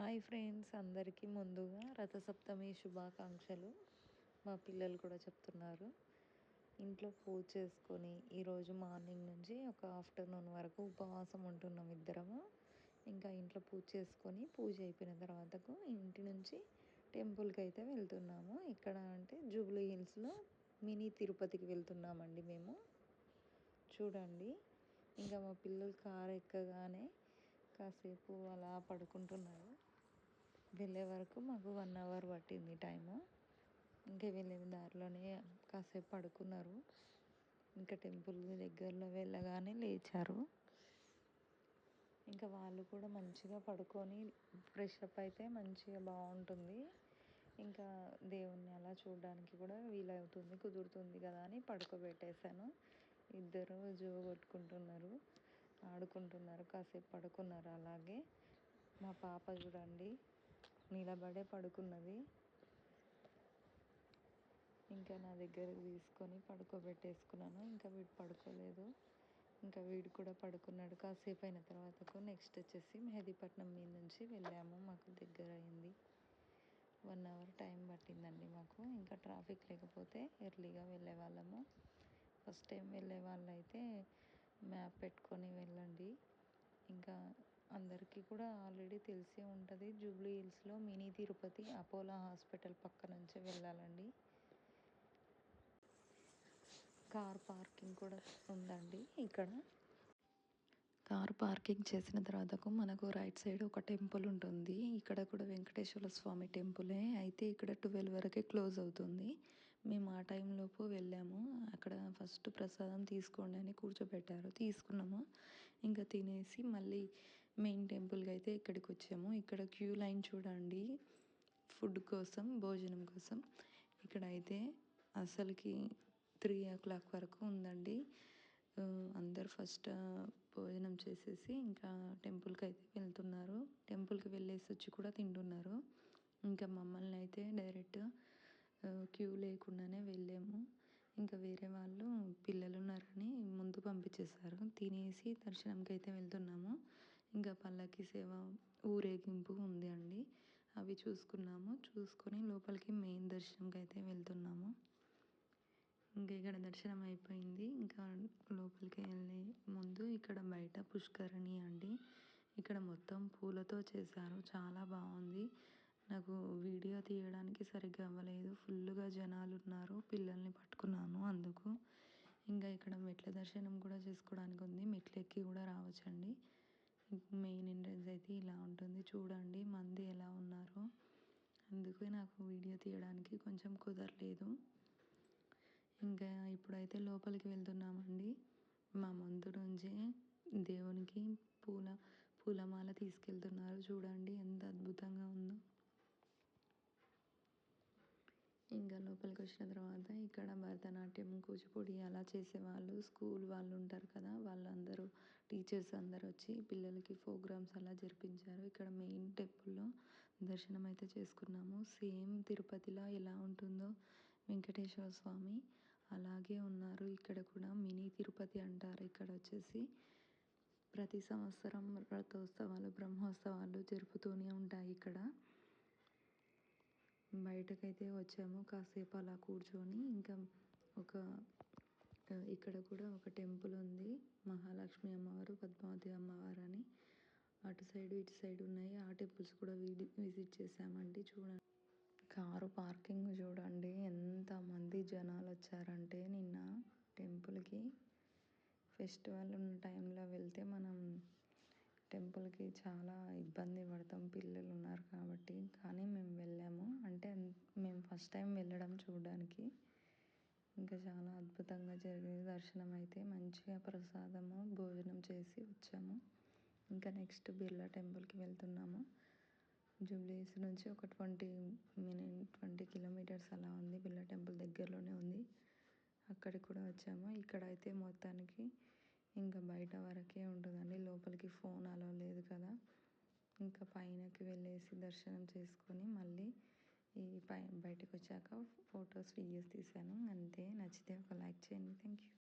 Hi friends అందరికీ ముందుగా రథసప్తమి శుభాకాంక్షలు. మా పిల్లలు కూడా చెప్తున్నారు. ఇంట్లో పూజ చేసుకొని ఈరోజు మార్నింగ్ నుంచి ఒక ఆఫ్టర్నూన్ వరకు ఉపవాసం ఉంటున్నాం ఇద్దరము. ఇంకా ఇంట్లో పూజ చేసుకొని పూజ అయిపోయిన తర్వాతకు ఇంటి నుంచి టెంపుల్కి అయితే వెళ్తున్నాము. ఇక్కడ అంటే జూబ్లీ హిల్స్లో మినీ తిరుపతికి వెళ్తున్నామండి మేము. చూడండి ఇంకా మా పిల్లలు కారు ఎక్కగానే కాసేపు అలా పడుకుంటున్నారు. వెళ్ళే వరకు మాకు వన్ అవర్ పట్టింది టైము ఇంకా వెళ్ళే దారిలోనే కాసేపు పడుకున్నారు. ఇంకా టెంపుల్ దగ్గరలో వెళ్ళగానే లేచారు. ఇంకా వాళ్ళు కూడా మంచిగా పడుకొని ఫ్రెష్ అప్ అయితే మంచిగా బాగుంటుంది. ఇంకా దేవుణ్ణి అలా చూడడానికి కూడా వీలవుతుంది కుదురుతుంది కదా అని పడుకోబెట్టేశాను. ఇద్దరు జో కొట్టుకుంటున్నారు ఆడుకుంటున్నారు కాసేపు పడుకున్నారు అలాగే. మా పాప చూడండి నిలబడే పడుకున్నది. ఇంకా నా దగ్గరకు తీసుకొని పడుకోబెట్టేసుకున్నాను. ఇంకా వీడు పడుకోలేదు. ఇంకా వీడు కూడా పడుకున్నాడు. కాసేపు అయిన తర్వాతకు నెక్స్ట్ వచ్చేసి మెహదీపట్నం మీద నుంచి వెళ్ళాము. మాకు దగ్గర అయింది. వన్ అవర్ టైం పట్టిందండి మాకు. ఇంకా ట్రాఫిక్ లేకపోతే ఎర్లీగా వెళ్ళే వాళ్ళము ఫస్ట్ టైం వెళ్ళే వాళ్ళు అయితే మ్యాప్ పెట్టుకొని వెళ్ళండి. ఇంకా అందరికీ కూడా ఆల్రెడీ తెలిసే ఉంటుంది. జూబ్లీ హిల్స్లో మినీ తిరుపతి అపోలో హాస్పిటల్ పక్క నుంచి వెళ్ళాలండి. కార్ పార్కింగ్ కూడా ఉందండి ఇక్కడ. కార్ పార్కింగ్ చేసిన తర్వాతకు మనకు రైట్ సైడ్ ఒక టెంపుల్ ఉంటుంది. ఇక్కడ కూడా వెంకటేశ్వర స్వామి టెంపులే. అయితే ఇక్కడ ట్వెల్వ్ వరకే క్లోజ్ అవుతుంది. మేము ఆ టైంలోపు వెళ్ళాము. అక్కడ ఫస్ట్ ప్రసాదం తీసుకోండి అని కూర్చోబెట్టారు. తీసుకున్నాము. ఇంకా తినేసి మళ్ళీ మెయిన్ టెంపుల్కి అయితే ఇక్కడికి వచ్చాము ఇక్కడ క్యూ లైన్ చూడండి. ఫుడ్ కోసం భోజనం కోసం. ఇక్కడ అయితే అసలుకి త్రీ ఓ క్లాక్ వరకు ఉందండి. అందరు ఫస్ట్ భోజనం చేసేసి ఇంకా టెంపుల్కి అయితే వెళ్తున్నారు. టెంపుల్కి వెళ్ళేసి వచ్చి కూడా తింటున్నారు. ఇంకా మమ్మల్ని అయితే డైరెక్ట్ క్యూ లేకుండానే వెళ్ళాము. ఇంకా వేరే వాళ్ళు పిల్లలు ఉన్నారని ముందు పంపించేశారు. తినేసి దర్శనంకి అయితే వెళ్తున్నాము. ఇంకా పల్లకి సేవ ఊరేగింపు ఉంది అండి. అవి చూసుకున్నాము. చూసుకొని లోపలికి మెయిన్ దర్శనంకి అయితే వెళ్తున్నాము. ఇంకా ఇక్కడ దర్శనం అయిపోయింది. ఇంకా లోపలికి వెళ్ళే ముందు ఇక్కడ బయట పుష్కరణి అండి. ఇక్కడ మొత్తం పూలతో చేశారు. చాలా బాగుంది. నాకు వీడియో తీయడానికి సరిగ్గా అవ్వలేదు. ఫుల్గా జనాలు ఉన్నారు. పిల్లల్ని పట్టుకున్నాను అందుకు. ఇంకా ఇక్కడ మెట్ల దర్శనం కూడా చేసుకోవడానికి ఉంది. మెట్లు ఎక్కి కూడా రావచ్చండి. మెయిన్ ఎంట్రన్స్ అయితే ఇలా ఉంటుంది. చూడండి మంది ఎలా ఉన్నారో. అందుకే నాకు వీడియో తీయడానికి కొంచెం కుదరలేదు. ఇంకా ఇప్పుడైతే లోపలికి వెళ్తున్నామండి. మా ముందు నుంచే దేవునికి పూల పూలమాల తీసుకెళ్తున్నారు. చూడండి ఎంత అద్భుతంగా ఉందో ఇంకా లోపలికి వచ్చిన తర్వాత ఇక్కడ భరతనాట్యం కూచిపూడి అలా చేసేవాళ్ళు. స్కూల్ వాళ్ళు ఉంటారు కదా వాళ్ళందరూ టీచర్స్ అందరు వచ్చి పిల్లలకి ప్రోగ్రామ్స్ అలా జరిపించారు. ఇక్కడ మెయిన్ టెంపుల్లో దర్శనం అయితే చేసుకున్నాము. సేమ్ తిరుపతిలో ఎలా ఉంటుందో వెంకటేశ్వర స్వామి అలాగే ఉన్నారు. ఇక్కడ కూడా మినీ తిరుపతి అంటారు. ఇక్కడ వచ్చేసి ప్రతి సంవత్సరం రథోత్సవాలు బ్రహ్మోత్సవాలు జరుపుతూనే ఉంటాయి ఇక్కడ. బయటకైతే వచ్చాము. కాసేపు అలా కూర్చొని ఇంకా ఒక ఇక్కడ కూడా ఒక టెంపుల్ ఉంది. మహాలక్ష్మి అమ్మవారు పద్మావతి అమ్మవారు అని అటు సైడ్ ఇటు సైడ్ ఉన్నాయి. ఆ టెంపుల్స్ కూడా విజిట్ చేసామండి చూడండి. కారు పార్కింగ్ చూడండి. ఎంతమంది జనాలు వచ్చారంటే నిన్న టెంపుల్కి. ఫెస్టివల్ ఉన్న టైంలో వెళ్తే మనం టెంపుల్కి చాలా ఇబ్బంది పడతాం. పిల్లలు ఉన్నారు కాబట్టి కానీ మేము వెళ్ళాము. అంటే మేము ఫస్ట్ టైం వెళ్ళడం చూడడానికి. ఇంకా చాలా అద్భుతంగా జరిగింది. దర్శనం అయితే మంచిగా ప్రసాదము భోజనం చేసి వచ్చాము. ఇంకా నెక్స్ట్ బిర్లా టెంపుల్కి వెళ్తున్నాము. జూబ్లీస్ నుంచి ఒక ట్వంటీ మినిట్ ట్వంటీ కిలోమీటర్స్ అలా ఉంది. బిర్లా టెంపుల్ దగ్గరలోనే ఉంది. అక్కడికి కూడా వచ్చాము. ఇక్కడ అయితే మొత్తానికి ఇంకా బయట వరకే ఉంటుందండి. లోపలికి ఫోన్ అలో లేదు కదా. ఇంకా పైనకి వెళ్ళేసి దర్శనం చేసుకొని మళ్ళీ ఈ పై బయటకు వచ్చాక ఫొటోస్ వీడియోస్ తీసాను. అంతే. నచ్చితే ఒక లైక్ చేయండి. Thank you